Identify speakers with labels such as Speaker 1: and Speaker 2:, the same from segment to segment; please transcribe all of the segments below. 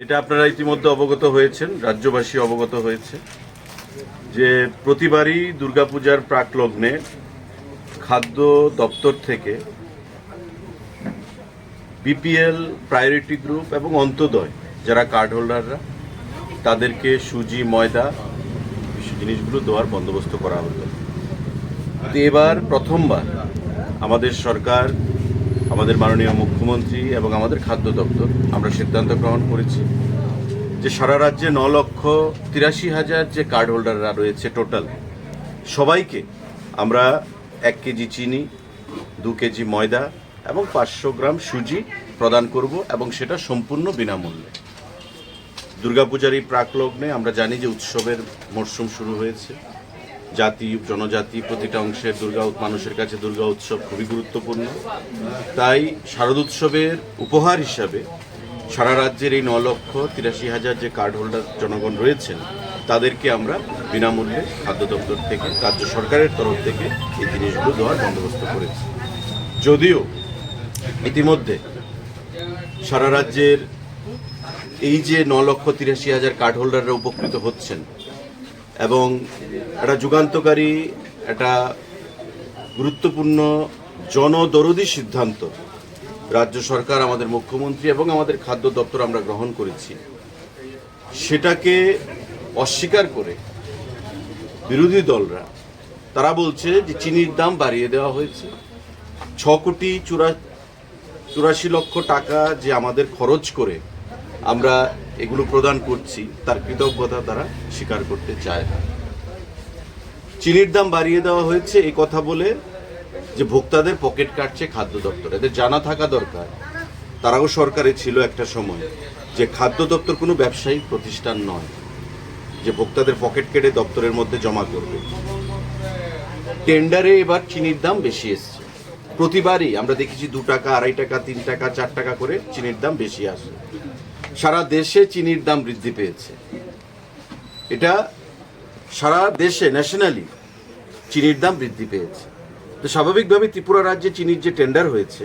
Speaker 1: এটা আপনারা ইতিমধ্যে অবগত হয়েছেন, রাজ্যবাসী অবগত হয়েছে, যে প্রতিবারই দুর্গাপূজার প্রাক লগ্নে খাদ্য দপ্তর থেকে বিপিএল, প্রায়োরিটি গ্রুপ এবং অন্তদয়, যারা কার্ড হোল্ডাররা, তাদেরকে সুজি, ময়দা জিনিসগুলো দেওয়ার বন্দোবস্ত করা হতো এবার প্রথমবার আমাদের সরকার আমাদের মাননীয় মুখ্যমন্ত্রী এবং আমাদের খাদ্য দপ্তর, আমরা সিদ্ধান্ত গ্রহণ করেছি যে সারা রাজ্যে ন লক্ষ তিরাশি হাজার যে কার্ড হোল্ডাররা রয়েছে টোটাল সবাইকে আমরা এক কেজি চিনি, দু কেজি ময়দা এবং পাঁচশো গ্রাম সুজি প্রদান করব এবং সেটা সম্পূর্ণ বিনামূল্যে। দুর্গাপূজার এই প্রাকলগ্নে আমরা জানি যে উৎসবের মরশুম শুরু হয়েছে। জাতি, জনজাতি, প্রতিটা অংশের দুর্গা মানুষের কাছে দুর্গা উৎসব খুবই গুরুত্বপূর্ণ। তাই শারদ উৎসবের উপহার হিসাবে সারা রাজ্যের এই ন লক্ষ তিরাশি হাজার যে কার্ড হোল্ডার জনগণ রয়েছেন, তাদেরকে আমরা বিনামূল্যে খাদ্য দপ্তর থেকে, রাজ্য সরকারের তরফ থেকে এই জিনিসগুলো দেওয়ার বন্দোবস্ত করেছি। যদিও ইতিমধ্যে সারা রাজ্যের এই যে ন লক্ষ তিরাশি হাজার কার্ড হোল্ডাররা উপকৃত হচ্ছেন এবং একটা যুগান্তকারী একটা গুরুত্বপূর্ণ জনদরদি সিদ্ধান্ত। রাজ্য সরকার, আমাদের মুখ্যমন্ত্রী এবং আমাদের খাদ্য দপ্তর আমরা গ্রহণ করেছি। সেটাকে অস্বীকার করে বিরোধী দলরা, তারা বলছে যে চিনির দাম বাড়িয়ে দেওয়া হয়েছে। ছ কোটি চুরা, চুরাশি লক্ষ টাকা যে আমাদের খরচ করে আমরা এগুলো প্রদান করছি, তার কৃতজ্ঞতা তারা স্বীকার করতে চায় না। চিনির দাম বাড়িয়ে দেওয়া হয়েছে, এই কথা বলে যে ভোক্তাদের পকেট কাটছে খাদ্য দপ্তর। এদের জানা থাকা দরকার। তারাও সরকারে ছিল একটা সময় যে খাদ্য দপ্তর কোনো ব্যবসায়িক প্রতিষ্ঠান নয়, যে ভোক্তাদের পকেট কেটে দপ্তরের মধ্যে জমা করবে। টেন্ডারে এবার চিনির দাম বেশি এসছে। প্রতিবারই আমরা দেখেছি দু টাকা, আড়াই টাকা, তিন টাকা, চার টাকা করে চিনির দাম বেশি আসে। সারা দেশে চিনির দাম বৃদ্ধি পেয়েছে। এটা সারা দেশে ন্যাশনালি চিনির দাম বৃদ্ধি পেয়েছে। তো স্বাভাবিকভাবে ত্রিপুরা রাজ্যে চিনির যে টেন্ডার হয়েছে,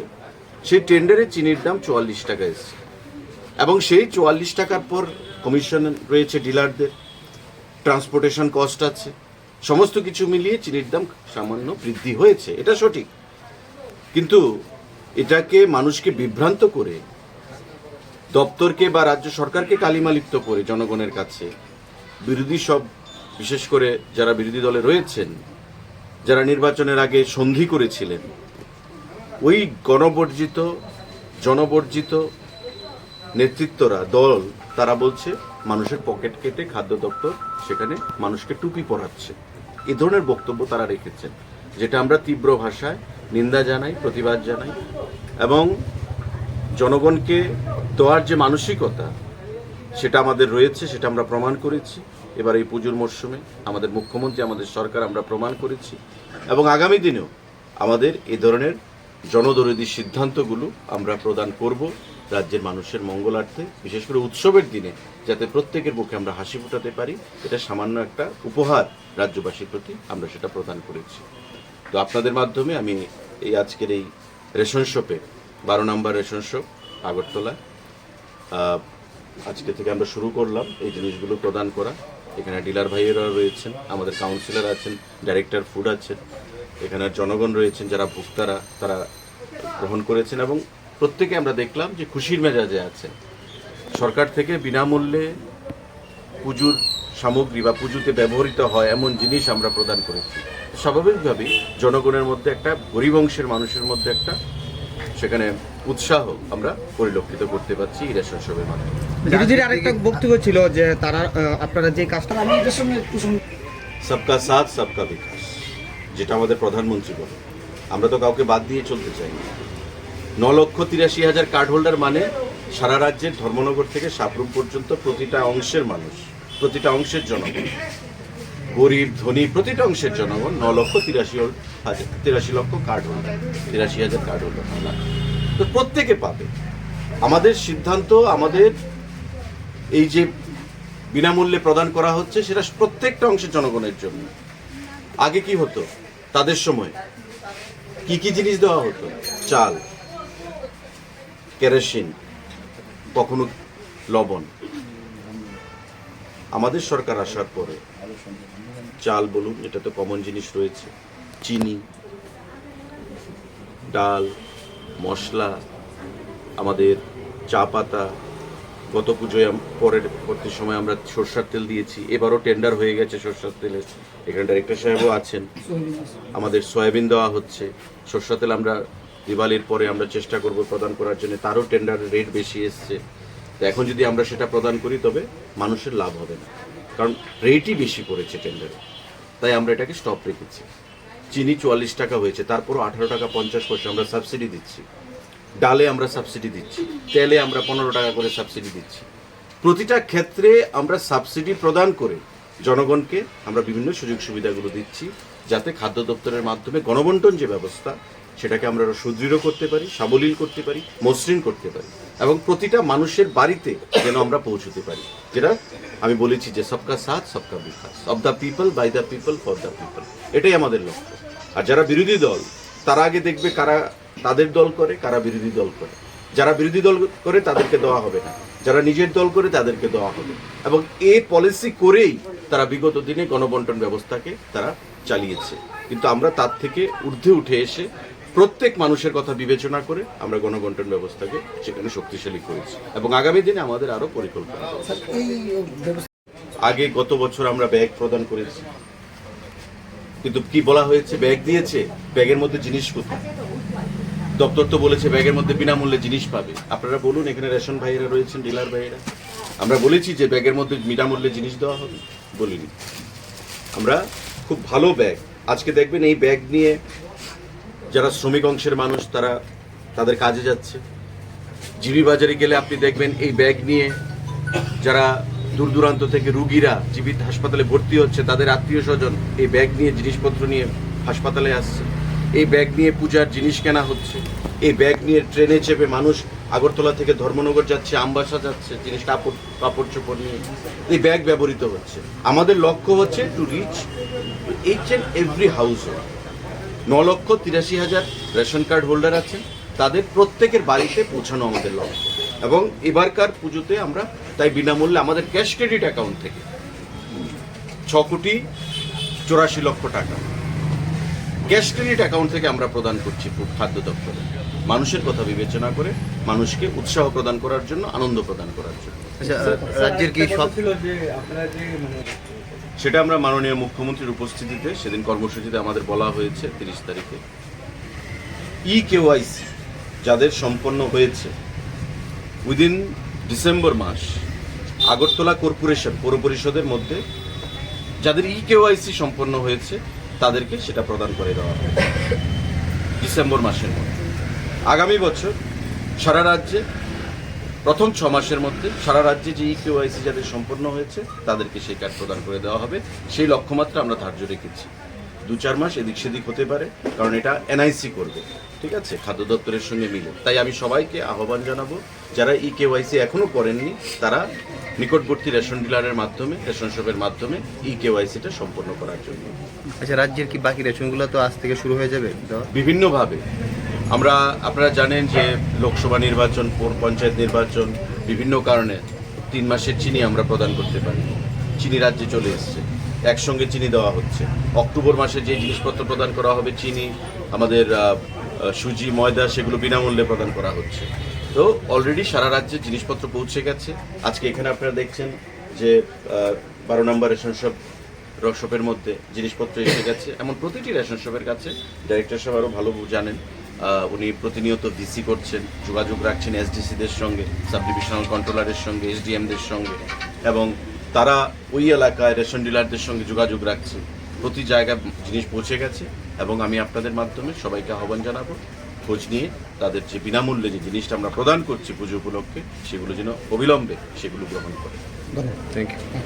Speaker 1: সেই টেন্ডারে চিনির দাম চুয়াল্লিশ টাকা এসেছে। এবং সেই চুয়াল্লিশ টাকার পর কমিশন রয়েছে ডিলারদের ট্রান্সপোর্টেশন কস্ট আছে। সমস্ত কিছু মিলিয়ে চিনির দাম সামান্য বৃদ্ধি হয়েছে। এটা সঠিক। কিন্তু এটাকে মানুষকে বিভ্রান্ত করে দপ্তরকে বা রাজ্য সরকারকে কালিমালিপ্ত করে জনগণের কাছে। বিরোধী সব, বিশেষ করে যারা বিরোধী দলে রয়েছেন, যারা নির্বাচনের আগে সন্ধি করেছিলেন, ওই গণবর্জিত, জনবর্জিত নেতৃত্বরা, দল, তারা বলছে, মানুষের পকেট কেটে খাদ্য দপ্তর সেখানে মানুষকে টুপি পরাচ্ছে। এ ধরনের বক্তব্য তারা রেখেছেন, যেটা আমরা তীব্র ভাষায় নিন্দা জানাই, প্রতিবাদ জানাই এবং জনগণকে দেওয়ার যে মানসিকতা, সেটা আমাদের রয়েছে, সেটা আমরা প্রমাণ করেছি। এবার এই পুজোর মরশুমে আমাদের মুখ্যমন্ত্রী, আমাদের সরকার আমরা প্রমাণ করেছি। এবং আগামী দিনেও আমাদের এ ধরনের জনদরদি সিদ্ধান্তগুলো আমরা প্রদান করব রাজ্যের মানুষের মঙ্গলার্থে, বিশেষ করে উৎসবের দিনে, যাতে প্রত্যেকের মুখে আমরা হাসি ফোটাতে পারি। এটা সামান্য একটা উপহার রাজ্যবাসীর প্রতি আমরা সেটা প্রদান করেছি। তো আপনাদের মাধ্যমে আমি এই আজকের এই রেশন শপে বারো নম্বর রেশন শপ, আগরতলা। আজকে থেকে আমরা শুরু করলাম এই জিনিসগুলো প্রদান করা। এখানে ডিলার ভাইয়েরা রয়েছেন, আমাদের কাউন্সিলর আছেন ডাইরেক্টর ফুড আছেন। এখানে জনগণ রয়েছেন, যারা ভোক্তারা, তারা গ্রহণ করেছেন এবং প্রত্যেকে আমরা দেখলাম যে খুশির মেজাজে আছেন। সরকার থেকে বিনামূল্যে পুজোর সামগ্রী বা পুজোতে ব্যবহৃত হয় এমন জিনিস আমরা প্রদান করেছি। স্বাভাবিকভাবেই জনগণের মধ্যে একটা, গরিব অংশের মানুষের মধ্যে একটা সেখানে উৎসাহ আমরা পরিলক্ষিত করতে পারছি এই রেশন শপের মাধ্যমে।
Speaker 2: বিরোধীর আরেকটা বক্তব্য ছিল যে তারা আপনারা যে কাজটা
Speaker 1: সবকা সাথ সবকা বিকাশ যেটা আমাদের প্রধানমন্ত্রী বলে আমরা তো কাউকে বাদ দিয়ে চলতে চাই না। ন লক্ষ তিরাশি হাজার কার্ড হোল্ডার মানে সারা রাজ্যের ধর্মনগর থেকে সাবরুম পর্যন্ত প্রতিটা অংশের মানুষ প্রতিটা অংশের জনগণ। গরিব, ধনী, প্রতিটা অংশের জনগণ ন লক্ষ তিরাশি হাজার, তিরাশি লক্ষ কার্ড হোল্ডার তিরাশি হাজার কার্ড হোল্ডার তো প্রত্যেকে পাবে। আমাদের সিদ্ধান্ত, আমাদের এই যে বিনামূল্যে প্রদান করা হচ্ছে, সেটা প্রত্যেকটা অংশের জনগণের জন্য। আগে কি হতো? তাদের সময়। কি কি জিনিস দেওয়া হতো? চাল, কেরোসিন, কখনো লবণ। আমাদের সরকার আসার পরে চাল বলুন, এটা তো কমন জিনিস রয়েছে। চিনি, ডাল, মশলা, আমাদের চা পাতা, গত পুজোয় পরের পরবর্তী সময় আমরা সর্ষার তেল দিয়েছি, এবারও টেন্ডার হয়ে গেছে সর্ষার তেলের এখানে ডাইরেক্টর সাহেবও আছেন। আমাদের সয়াবিন দেওয়া হচ্ছে। সর্ষা তেল আমরা দিওয়ালির পরে আমরা চেষ্টা করব প্রদান করার জন্য, তারও টেন্ডার রেট বেশি এসছে। তো এখন যদি আমরা সেটা প্রদান করি, তবে মানুষের লাভ হবে না। কারণ রেটই বেশি পড়েছে টেন্ডারে তাই আমরা এটাকে স্টপ রেখেছি। চিনি চুয়াল্লিশ টাকা হয়েছে, তারপরও আঠারো টাকা পঞ্চাশ পয়সা আমরা সাবসিডি দিচ্ছি। ডালে আমরা সাবসিডি দিচ্ছি, তেলে আমরা পনেরো টাকা করে সাবসিডি দিচ্ছি। প্রতিটা ক্ষেত্রে আমরা সাবসিডি প্রদান করে জনগণকে আমরা বিভিন্ন সুযোগ সুবিধাগুলো দিচ্ছি, যাতে খাদ্য দপ্তরের মাধ্যমে গণবন্টন যে ব্যবস্থা সেটাকে আমরা সুদৃঢ় করতে পারি, সাবলীল করতে পারি, মসৃণ করতে পারি। এবং প্রতিটা মানুষের বাড়িতে যেন আমরা পৌঁছতে পারি। যেটা আমি বলেছি যে সবকা সাথ, সবকা বিকাশ। Of the people by the people for the people এটাই আমাদের লক্ষ্য। আর যারা বিরোধী দল, তারা আগে দেখবে কারা তাদের দল করে, কারা বিরোধী দল করে। যারা বিরোধী দল করে, তাদেরকে দেওয়া হবে না। যারা নিজের দল করে, তাদেরকে দেওয়া হবে। এবং এই পলিসি করেই তারা বিগত দিনে গণবন্টন ব্যবস্থাকে তারা চালিয়েছে। কিন্তু আমরা তার থেকে ঊর্ধ্বে উঠে এসে প্রত্যেক মানুষের কথা বিবেচনা করে আমরা গণবন্টন ব্যবস্থাকে সেখানে শক্তিশালী করেছি। এবং আগামী দিনে আমাদের আরও পরিকল্পনা আগে গত বছর আমরা ব্যাগ প্রদান করেছি। কিন্তু কি বলা হয়েছে? ব্যাগ দিয়েছে? ব্যাগের মধ্যে জিনিস কোথায়? দপ্তর তো বলেছে ব্যাগের মধ্যে বিনামূল্যে জিনিস পাবে। আপনারা বলুন এখানে রেশন ভাইয়েরা রয়েছেন ডিলার ভাইয়েরা। আমরা বলেছি যে ব্যাগের মধ্যে বিনামূল্যে জিনিস দেওয়া হবে। বলিনি। আমরা খুব ভালো ব্যাগ। আজকে দেখবেন এই ব্যাগ নিয়ে যারা শ্রমিক অংশের মানুষ, তারা তাদের কাজে যাচ্ছে। জিবি বাজারে গেলে আপনি দেখবেন এই ব্যাগ নিয়ে যারা দূর দূরান্ত থেকে রুগীরা জীবিত হাসপাতালে ভর্তি হচ্ছে, তাদের আত্মীয় স্বজন এই ব্যাগ নিয়ে জিনিসপত্র নিয়ে হাসপাতালে আসছে। এই ব্যাগ নিয়ে পূজার জিনিস কেনা হচ্ছে। এই ব্যাগ নিয়ে ট্রেনে চেপে মানুষ আগরতলা থেকে ধর্মনগর যাচ্ছে, আমবাসা যাচ্ছে, জিনিস কাপড় কাপড় চোপড় নিয়ে। এই ব্যাগ ব্যবহৃত হচ্ছে। আমাদের লক্ষ্য হচ্ছে to reach each and every house ন লক্ষ তিরাশি হাজার রেশন কার্ড হোল্ডার আছেন তাদের প্রত্যেকের বাড়িতে পৌঁছানো আমাদের লক্ষ্য। এবং এবারকার পুজোতে আমরা তাই বিনামূল্যে আমাদের ক্যাশ ক্রেডিট অ্যাকাউন্ট থেকে ছ কোটি চৌরাশি লক্ষ টাকা ক্যাশ ক্রেডিট অ্যাকাউন্ট থেকে আমরা প্রদান করছি খাদ্য দপ্তরে। মানুষের কথা বিবেচনা করে, মানুষকে উৎসাহ প্রদান করার জন্য, আনন্দ প্রদান করার জন্য।
Speaker 3: রাজ্যের কি সব
Speaker 1: সেটা আমরা মাননীয় মুখ্যমন্ত্রীর উপস্থিতিতে, সেদিন কর্মসূচিতে আমাদের বলা হয়েছে, তিরিশ তারিখে। ই কেওয়াইসি যাদের সম্পন্ন হয়েছে উইদিন ডিসেম্বর মাস, আগরতলা কর্পোরেশন, পৌর পরিষদের মধ্যে, যাদের ই কেওয়াইসি সম্পন্ন হয়েছে, তাদেরকে সেটা প্রদান করে দেওয়া হবে ডিসেম্বর মাসের মধ্যে। আগামী বছর সারা রাজ্যে প্রথম ছ মাসের মধ্যে সারা রাজ্যে যে ইকেওয়াইসি যাদের সম্পন্ন হয়েছে তাদেরকে সেই কার্ড প্রদান করে দেওয়া হবে। সেই লক্ষ্যমাত্রা আমরা ধার্য রেখেছি। দু চার মাস এদিক সেদিক হতে পারে কারণ এটা এনআইসি করবে। ঠিক আছে? খাদ্য দপ্তরের সঙ্গে মিলে। তাই আমি সবাইকে আহ্বান জানাব যারা ই কেওয়াইসি এখনও করেননি তারা নিকটবর্তী রেশন ডিলারের মাধ্যমে রেশন শপের মাধ্যমে ই কেওয়াইসিটা সম্পন্ন করার জন্য।
Speaker 3: আচ্ছা রাজ্যের কি বাকি রেশনগুলো তো আজ থেকে শুরু হয়ে যাবে?
Speaker 1: বিভিন্নভাবে। আমরা, আপনারা জানেন যে লোকসভা নির্বাচন পঞ্চায়েত নির্বাচন বিভিন্ন কারণে তিন মাসের চিনি আমরা প্রদান করতে পারি। চিনি রাজ্যে চলে এসছে। একসঙ্গে চিনি দেওয়া হচ্ছে। অক্টোবর মাসে যে জিনিসপত্র প্রদান করা হবে চিনি, আমাদের সুজি, ময়দা সেগুলো বিনামূল্যে প্রদান করা হচ্ছে। তো অলরেডি সারা রাজ্যে জিনিসপত্র পৌঁছে গেছে। আজকে এখানে আপনারা দেখছেন যে বারো নম্বর রেশন শপ শপের মধ্যে জিনিসপত্র এসে গেছে। এমন প্রতিটি রেশন শপের কাছে ডাইরেক্টর সাহেব আরও ভালো জানেন। উনি প্রতিনিয়ত ভিসি করছেন যোগাযোগ রাখছেন এসডিসিদের সঙ্গে সাব ডিভিশনাল কন্ট্রোলারের সঙ্গে এসডিএমদের সঙ্গে এবং তারা ওই এলাকায় রেশন ডিলারদের সঙ্গে যোগাযোগ রাখছেন প্রতি জায়গায় জিনিস পৌঁছে গেছে এবং আমি আপনাদের মাধ্যমে সবাইকে আহ্বান জানাব খোঁজ নিয়ে তাদের যে বিনামূল্যে যে জিনিসটা আমরা প্রদান করছি পুজো উপলক্ষে সেগুলো যেন অবিলম্বে সেগুলো গ্রহণ করে।
Speaker 2: ধন্যবাদ।
Speaker 3: Thank you